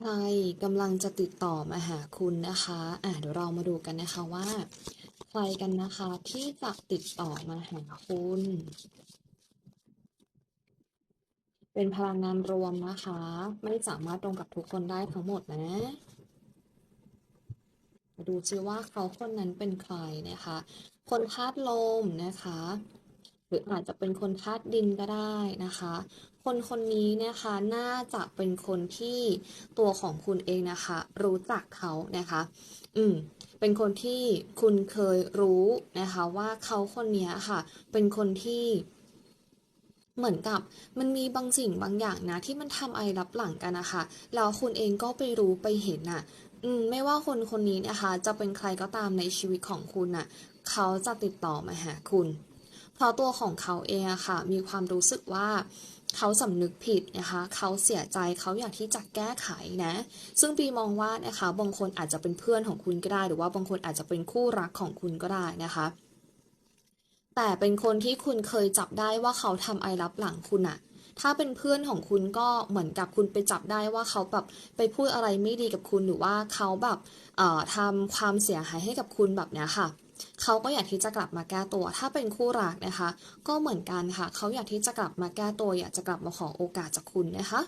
ใครกำลังจะติดต่อมาหาคุณนะคะอะเดี๋ยวเรามาดูกันนะคะว่า ใครกันนะคะที่จะติดต่อมาหาคุณ เป็นพลังงานรวมนะคะ ไม่สามารถตรงกับทุกคนได้ทั้งหมดนะมาดูซิว่าเขาคนนั้นเป็นใครนะคะ คนธาตุลมนะคะ หรืออาจจะเป็นคนธาตุดินก็ได้นะคะ คนคนนี้นะคะน่าจะเป็นคนที่ตัวของคุณเองนะคะ รู้จักเขานะคะ อืมเป็นคนที่คุณเคยรู้นะคะว่าเขาคนนี้ค่ะ เป็นคนที่เหมือนกับมันมีบางสิ่งบางอย่างนะ ที่มันทำอะไรรับหลังกันนะคะแล้วคุณเองก็ไปรู้ไปเห็นน่ะ อืมไม่ว่าคนคนนี้นะคะ จะเป็นใครก็ตามในชีวิตของคุณน่ะ เขาจะติดต่อมาหาคุณ เพราะตัวของเขาเองอะค่ะ มีความรู้สึกว่าเขาสำนึกผิดนะคะ เขาเสียใจเขาอยากที่จะแก้ไขนะ ซึ่งปีมองว่านะคะบางคนอาจจะเป็นเพื่อนของคุณก็ได้ หรือว่าบางคนอาจจะเป็นคู่รักของคุณก็ได้นะคะ แต่เป็นคนที่คุณเคยจับได้ว่าเขาทำไรรับหลังคุณอะถ้าเป็นเพื่อนของคุณก็เหมือนกับคุณไปจับได้ว่าเขาแบบไปพูดอะไรไม่ดีกับคุณหรือว่าเขาแบบเอ่อทำความเสียหายให้กับคุณแบบเนี้ยค่ะ เขาก็อยากที่จะกลับมาแก้ตัว ถ้าเป็นคู่รักนะคะ ก็เหมือนกันค่ะ เขาอยากที่จะกลับมาแก้ตัว อยากจะกลับมาขอโอกาสจากคุณนะคะ